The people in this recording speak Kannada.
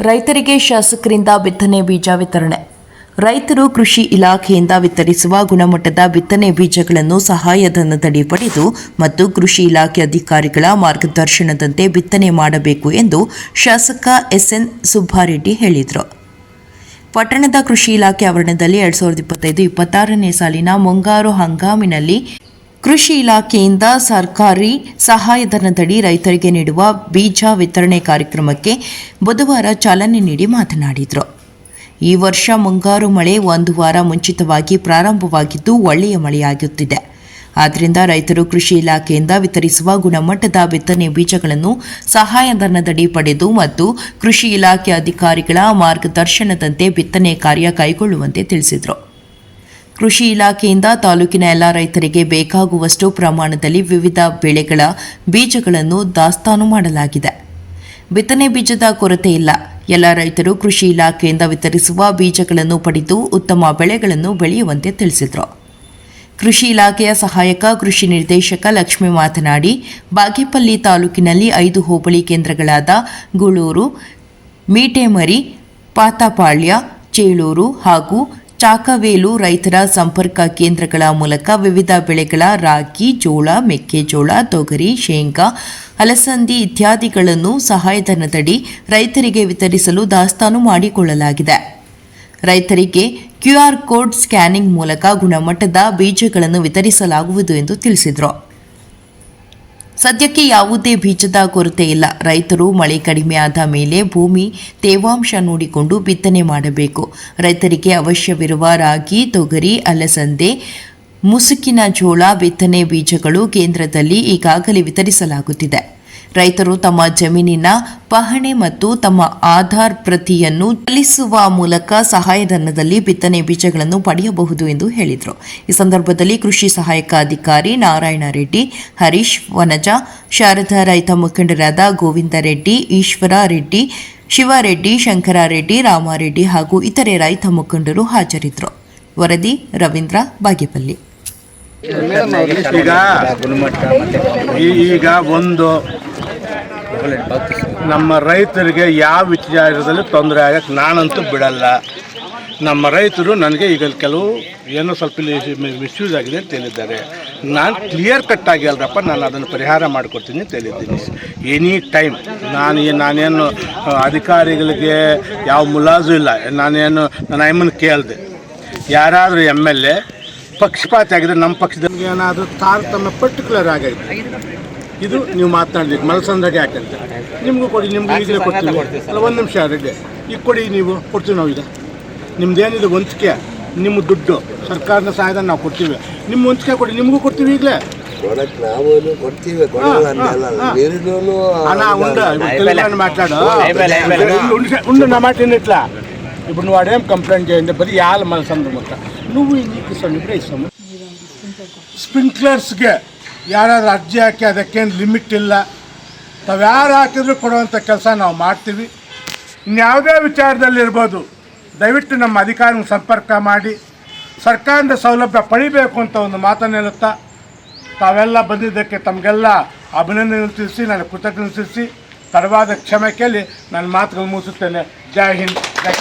ರೈತರಿಗೆ ಶಾಸಕರಿಂದ ಬಿತ್ತನೆ ಬೀಜ ವಿತರಣೆ. ರೈತರು ಕೃಷಿ ಇಲಾಖೆಯಿಂದ ವಿತರಿಸುವ ಗುಣಮಟ್ಟದ ಬಿತ್ತನೆ ಬೀಜಗಳನ್ನು ಸಹಾಯಧನದಡಿ ಪಡೆದು ಮತ್ತು ಕೃಷಿ ಇಲಾಖೆ ಅಧಿಕಾರಿಗಳ ಮಾರ್ಗದರ್ಶನದಂತೆ ಬಿತ್ತನೆ ಮಾಡಬೇಕು ಎಂದು ಶಾಸಕ ಎಸ್ಎನ್ ಸುಬ್ಬಾರೆಡ್ಡಿ ಹೇಳಿದರು. ಪಟ್ಟಣದ ಕೃಷಿ ಇಲಾಖೆ ಆವರಣದಲ್ಲಿ ಎರಡ್ ಸಾವಿರದ ಇಪ್ಪತ್ತೈದು ಇಪ್ಪತ್ತಾರನೇ ಸಾಲಿನ ಮುಂಗಾರು ಹಂಗಾಮಿನಲ್ಲಿ ಕೃಷಿ ಇಲಾಖೆಯಿಂದ ಸರ್ಕಾರಿ ಸಹಾಯಧನದಡಿ ರೈತರಿಗೆ ನೀಡುವ ಬೀಜ ವಿತರಣೆ ಕಾರ್ಯಕ್ರಮಕ್ಕೆ ಬುಧವಾರ ಚಾಲನೆ ನೀಡಿ ಮಾತನಾಡಿದರು. ಈ ವರ್ಷ ಮುಂಗಾರು ಮಳೆ ಒಂದು ವಾರ ಮುಂಚಿತವಾಗಿ ಪ್ರಾರಂಭವಾಗಿದ್ದು ಒಳ್ಳೆಯ ಮಳೆಯಾಗುತ್ತಿದೆ. ಆದ್ದರಿಂದ ರೈತರು ಕೃಷಿ ಇಲಾಖೆಯಿಂದ ವಿತರಿಸುವ ಗುಣಮಟ್ಟದ ಬಿತ್ತನೆ ಬೀಜಗಳನ್ನು ಸಹಾಯಧನದಡಿ ಪಡೆದು ಮತ್ತು ಕೃಷಿ ಇಲಾಖೆ ಅಧಿಕಾರಿಗಳ ಮಾರ್ಗದರ್ಶನದಂತೆ ಬಿತ್ತನೆ ಕಾರ್ಯ ಕೈಗೊಳ್ಳುವಂತೆ ತಿಳಿಸಿದರು. ಕೃಷಿ ಇಲಾಖೆಯಿಂದ ತಾಲೂಕಿನ ಎಲ್ಲ ರೈತರಿಗೆ ಬೇಕಾಗುವಷ್ಟು ಪ್ರಮಾಣದಲ್ಲಿ ವಿವಿಧ ಬೆಳೆಗಳ ಬೀಜಗಳನ್ನು ದಾಸ್ತಾನು ಮಾಡಲಾಗಿದೆ. ಬಿತ್ತನೆ ಬೀಜದ ಕೊರತೆ ಇಲ್ಲ. ಎಲ್ಲ ರೈತರು ಕೃಷಿ ಇಲಾಖೆಯಿಂದ ವಿತರಿಸುವ ಬೀಜಗಳನ್ನು ಪಡೆದು ಉತ್ತಮ ಬೆಳೆಗಳನ್ನು ಬೆಳೆಯುವಂತೆ ತಿಳಿಸಿದರು. ಕೃಷಿ ಇಲಾಖೆಯ ಸಹಾಯಕ ಕೃಷಿ ನಿರ್ದೇಶಕ ಲಕ್ಷ್ಮಿ ಮಾತನಾಡಿ, ಬಾಗೇಪಲ್ಲಿ ತಾಲೂಕಿನಲ್ಲಿ ಐದು ಹೋಬಳಿ ಕೇಂದ್ರಗಳಾದ ಗುಳೂರು, ಮೀಟೆಮರಿ, ಪಾತಾಪಾಳ್ಯ, ಚೇಳೂರು ಹಾಗೂ ಚಾಕವೇಲು ರೈತರ ಸಂಪರ್ಕ ಕೇಂದ್ರಗಳ ಮೂಲಕ ವಿವಿಧ ಬೆಳೆಗಳ ರಾಗಿ, ಜೋಳ, ಮೆಕ್ಕೆಜೋಳ, ತೊಗರಿ, ಶೇಂಗಾ, ಅಲಸಂದಿ ಇತ್ಯಾದಿಗಳನ್ನು ಸಹಾಯಧನದಡಿ ರೈತರಿಗೆ ವಿತರಿಸಲು ದಾಸ್ತಾನು ಮಾಡಿಕೊಳ್ಳಲಾಗಿದೆ. ರೈತರಿಗೆ ಕ್ಯೂಆರ್ ಕೋಡ್ ಸ್ಕ್ಯಾನಿಂಗ್ ಮೂಲಕ ಗುಣಮಟ್ಟದ ಬೀಜಗಳನ್ನು ವಿತರಿಸಲಾಗುವುದು ಎಂದು ತಿಳಿಸಿದರು. ಸದ್ಯಕ್ಕೆ ಯಾವುದೇ ಬೀಜದ ಕೊರತೆ ಇಲ್ಲ. ರೈತರು ಮಳೆ ಕಡಿಮೆ ಆದ ಮೇಲೆ ಭೂಮಿ ತೇವಾಂಶ ನೋಡಿಕೊಂಡು ಬಿತ್ತನೆ ಮಾಡಬೇಕು. ರೈತರಿಗೆ ಅವಶ್ಯವಿರುವ ರಾಗಿ, ತೊಗರಿ, ಅಲಸಂದೆ, ಮುಸುಕಿನ ಜೋಳ, ಬಿತ್ತನೆ ಬೀಜಗಳು ಕೇಂದ್ರದಲ್ಲಿ ಈಗಾಗಲೇ ವಿತರಿಸಲಾಗುತ್ತಿದೆ. ರೈತರು ತಮ್ಮ ಜಮೀನಿನ ಪಹಣೆ ಮತ್ತು ತಮ್ಮ ಆಧಾರ್ ಪ್ರತಿಯನ್ನು ಚಲಿಸುವ ಮೂಲಕ ಸಹಾಯಧನದಲ್ಲಿ ಬಿತ್ತನೆ ಬೀಜಗಳನ್ನು ಪಡೆಯಬಹುದು ಎಂದು ಹೇಳಿದರು. ಈ ಸಂದರ್ಭದಲ್ಲಿ ಕೃಷಿ ಸಹಾಯಕ ಅಧಿಕಾರಿ ನಾರಾಯಣ ರೆಡ್ಡಿ, ಹರೀಶ್ ವನಜ, ಶಾರದಾ ರೈತ ಮುಖಂಡರಾದ ಗೋವಿಂದ ರೆಡ್ಡಿ, ಈಶ್ವರ ರೆಡ್ಡಿ ಶಿವರೆಡ್ಡಿ ಶಂಕರಾರೆಡ್ಡಿ ರಾಮಾರೆಡ್ಡಿ ಹಾಗೂ ಇತರೆ ರೈತ ಮುಖಂಡರು ಹಾಜರಿದ್ದರು. ವರದಿ ರವೀಂದ್ರ ಬಾಗೇಪಲ್ಲಿ. ಈಗ ಒಂದು ನಮ್ಮ ರೈತರಿಗೆ ಯಾವ ವಿಚಾರದಲ್ಲಿ ತೊಂದರೆ ಆಗಕ್ಕೆ ನಾನಂತೂ ಬಿಡಲ್ಲ. ನಮ್ಮ ರೈತರು ನನಗೆ ಈಗ ಕೆಲವು ಏನೋ ಸ್ವಲ್ಪ ಮಿಸ್ಯೂಸ್ ಆಗಿದೆ ಅಂತ ಹೇಳಿದ್ದಾರೆ. ನಾನು ಕ್ಲಿಯರ್ ಕಟ್ ಆಗಿ ಅಲ್ರಪ್ಪ, ನಾನು ಅದನ್ನು ಪರಿಹಾರ ಮಾಡಿಕೊಡ್ತೀನಿ ಅಂತ ಹೇಳಿದ್ದೀನಿ. ಎನಿ ಟೈಮ್ ನಾನು ನಾನೇನು ಅಧಿಕಾರಿಗಳಿಗೆ ಯಾವ ಮುಲಾಜು ಇಲ್ಲ. ನಾನೇನು ನಾನು ಐಮನ್ ಕೇಳಿದೆ. ಯಾರಾದರೂ ಎಂ ಎಲ್ ಎ ಪಕ್ಷಪಾತಿ ಆಗಿದೆ ನಮ್ಮ ಪಕ್ಷದಲ್ಲಿ ಏನಾದರೂ ತಾರತಮ್ಯ ಪರ್ಟಿಕ್ಯುಲರ್ ಆಗೈತೆ ಇದು ನೀವು ಮಾತನಾಡಬೇಕು. ಮಲಸಂದಗೆ ಅಂತ ನಿಮಗೂ ಕೊಡಿ ನಿಮಗೂ ಈಗಲೇ ಕೊಡ್ತೀವಿ ಅಲ್ಲ ಒಂದು ನಿಮಿಷ ಅದಕ್ಕೆ ಈಗ ಕೊಡಿ ನೀವು ಕೊಡ್ತೀವಿ ನಾವು ಈಗ ನಿಮ್ದೇನಿದೆ ವಂತಿಕೆ ನಿಮ್ಮ ದುಡ್ಡು ಸರ್ಕಾರದ ಸಹಾಯಧನ ನಾವು ಕೊಡ್ತೀವಿ. ನಿಮ್ಮ ವಂತಿಕೆ ಕೊಡಿ ನಿಮಗೂ ಕೊಡ್ತೀವಿ ಈಗಲೇ. ಸ್ಪ್ರಿಂಕ್ಲರ್ಸ್ಗೆ ಕೊಡ್ತೀವಿ ಯಾರಾದ್ರೂ ಅರ್ಜಿ ಹಾಕಿ ಅದಕ್ಕೇನು ಲಿಮಿಟ್ ಇಲ್ಲ. ತಾವು ಯಾರು ಹಾಕಿದ್ರು ಕೊಡುವಂಥ ಕೆಲಸ ನಾವು ಮಾಡ್ತೀವಿ. ಇನ್ಯಾವುದೇ ವಿಚಾರದಲ್ಲಿ ಇರ್ಬೋದು, ದಯವಿಟ್ಟು ನಮ್ಮ ಅಧಿಕಾರಿಗಳ ಸಂಪರ್ಕ ಮಾಡಿ, ಸರ್ಕಾರದ ಸೌಲಭ್ಯ ಪಡಿಬೇಕು ಅಂತ ಒಂದು ಮಾತನ್ನು ಹೇಳುತ್ತಾ, ತಾವೆಲ್ಲ ಬಂದಿದ್ದಕ್ಕೆ ತಮಗೆಲ್ಲ ಅಭಿನಂದನೆ ತಿಳಿಸಿ ನಾನು ಕೃತಜ್ಞತೆ ತಿಳಿಸಿ, ತಡವಾದ ಕ್ಷಮೆ ಕೇಳಿ ನನ್ನ ಮಾತುಗಳು ಮುಗಿಸುತ್ತೇನೆ. ಜೈ ಹಿಂದ್, ಜೈ